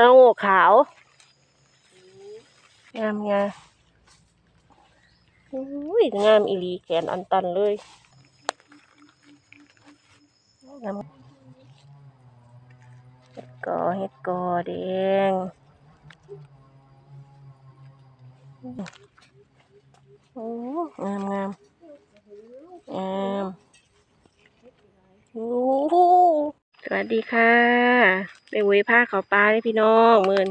ตะโง่ขาวงามงามอุ้ยงามอีลีแขนอันตันเลยงามเห็ดกอเห็ดกอแดงโอ้งามงามงามโอ้ วัสดีค่ะไปเวยผ้าเขาวปลาให้พี่น้องมือน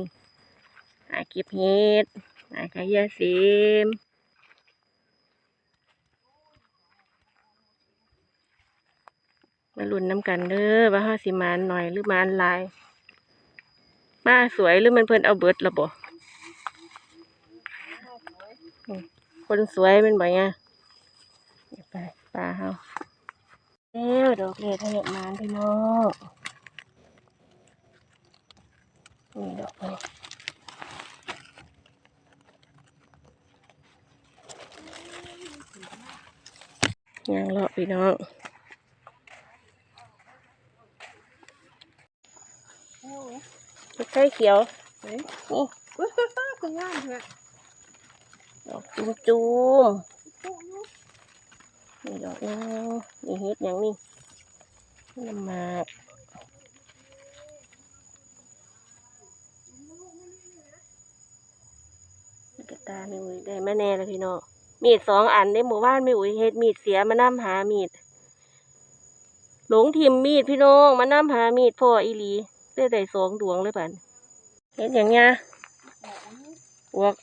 หาเก็บเห็ดนายกายาซิมมาลุ้นน้ำกันเด้อว่าห้าสิมานหน่อยหรือมานลาย มาสวยหรือมันเพิ่นเอาเบิดละบ่อืมคนสวยเป็นบ่ไงไปปลาเฮา เอ้วดอกเล็ดให้เห็ดมานพี่น้องนี่ดอกนี้ย่างเลาะพี่น้องเห็ดไข่เขียวเฮ้ยนี่คืองามเถอะดอกจุ่มจุ่ม ๆนี่ดอกนึงนี่เห็ดอย่างนี้น้ำมากกระตาไม่อุ้ยได้มาแน่แล้วพี่น้องมีดสองอันในหมู่บ้านไม่อุ้ยเฮ็ดมีดเสียมานํหามีด หลงทิมมีดพี่น้องมานํหามีดพ่ออีหลีได้ได้สองดวงเลยปันเฮ็ดอย่างเงี้ยบวก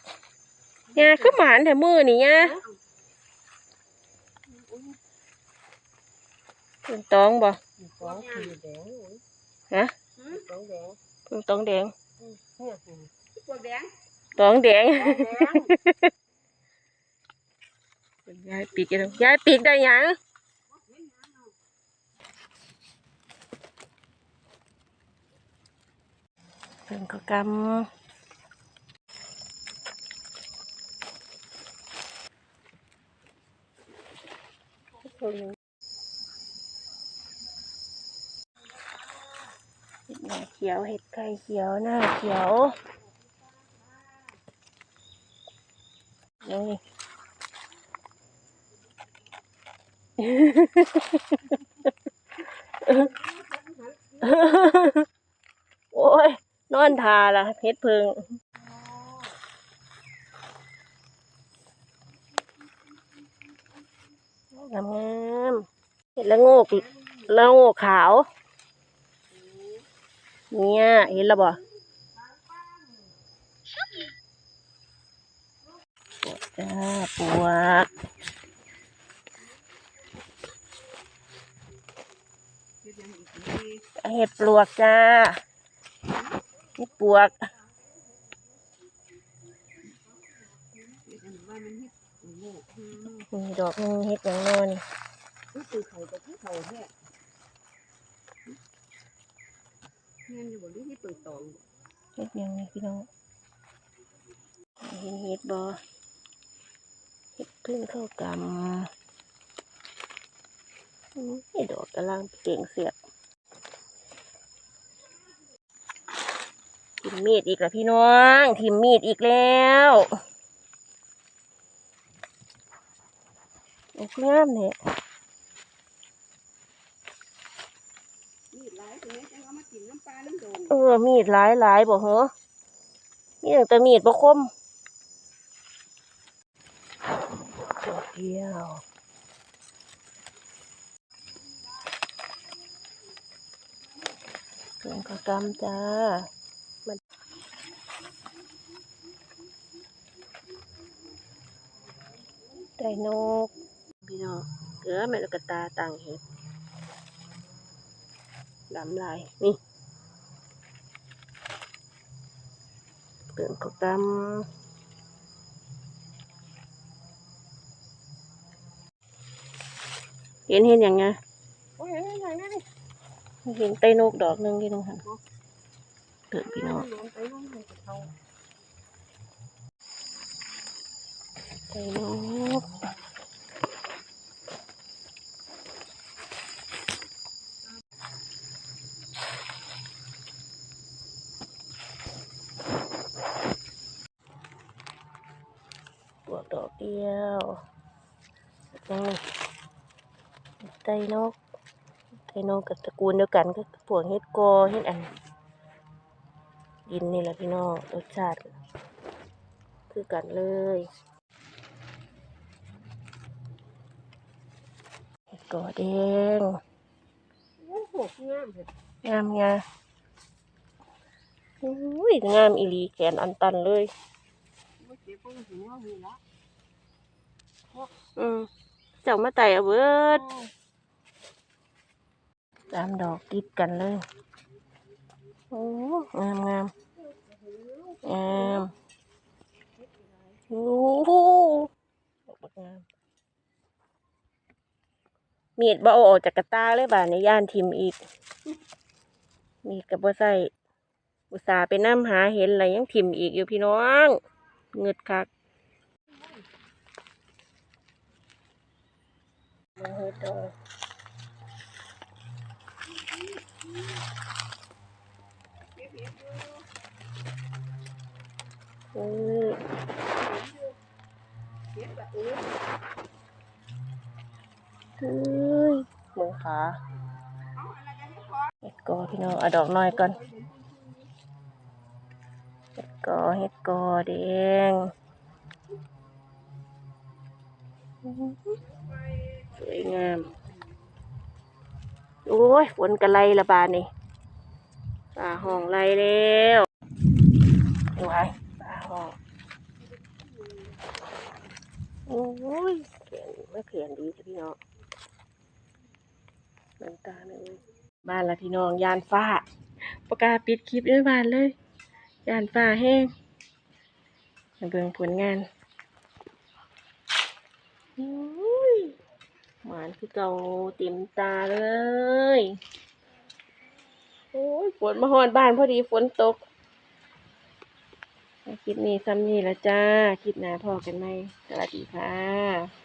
เงี้ยคือหมานแต่มือนี่เงี้ย เป็นตองบ่สองแดงฮะสองแดงเป็นตองแดงเนี่ยพวกแดงตองแดงยายปีกกันยายปีกได้ยังเพิ่นก็กำเห็ดหน้าเขียว เห็ดไข่เขียว หน้าเขียวนี่โอ้ย นอนทาละเพชรพึงงามงามเห็ดละโงกละโงกขาว เนี่ยเห็นแล้วบ่ปวกจ้าปวกเห็ดปลวกจ้าเห็ดปลวกมีดอกนึงเห็ดอย่างนอนนี่คือ เขากับที่เขาแท้เงี้ยอยู่บนที่ที่เปิดตองเห็ดอย่างนี้พี่น้องเห็นเห็ดบอเห็ดพึ่งเข้ากำอืมไอ้ดอกกำลังเก่งเสียบทิมมีดอีกแล้วพี่น้องทิมมีดอีกแล้วโอ้คืองามเนี่ยนี่หลายตัวนี้จังเอามา กินน้ำปลาน้ำโดงเออมีดหลายหลายบ่เหรอมีตั้งแต่มีดบ่คมเดียวเรื่องกระกำจ้ามันได้นก พี่น้องเกลือแม่ลูกตาต่างเห็ด ดำลายนี่เปลือกกกำเห็นเห็นอย่างไงโอ้ยอย่างนั้นเห็นไตนกดอกหนึ่งที่ตรงหันเกิดพี่น้องลงไปลงไปเขาไตนกียวยังไงไตนกไตนกกับตระกูลเดียวกันก็พวกเฮ็ดกอเฮ็ดอันดินนี่แหละพี่น้องรสชาติ คือกันเลยเฮ็ดกอแดงโอ้โหงามเงามอุ้ยงามอีลีแขนอันตันเลย อืมเจ้ามาไต่เอาเบิดตามดอกติดกันเลย โอ้งามงามงามโอ้โหดอกบักงามมีดบ่เอาออกจากกระตาเลยบ่าในย่านทิมอีก มีดกับบ่ใส่อุตส่าห์ไปน้ำหาเห็นอะไรยังทิมอีกอยู่พี่น้องเงึดคัก มาเฮ็ดดอกเจ็บเจ็บอยู่อือเจ็บแบบเฮ้ยมือขาเฮ็ดกอพี่น้องเอาดอกน้อยก่อนเฮ็ดกอเฮ็ดกอแดง สวยงาม โอ้ยฝนกระไลละบาดนี่ปลาห้องไล่แล้วดูไว้ปลาห้องโอ้ยเขียนไม่เขียนดีจ้ะพี่น้องน้ำตาเลยบ้านละพี่น้องยานฟ้าประกาศปิดคลิปด้วยบ้านเลย ยานฟ้าแห้งเบิ่งผลงานอ้ย หวานคือเก่าเต็มตาเลย โอ้ยฝนมาหอนบ้านพอดีฝนตก คลิปนี้ซ้ำนี่ละจ้า คลิปหน้าพอกันไหมสวัสดีค่ะ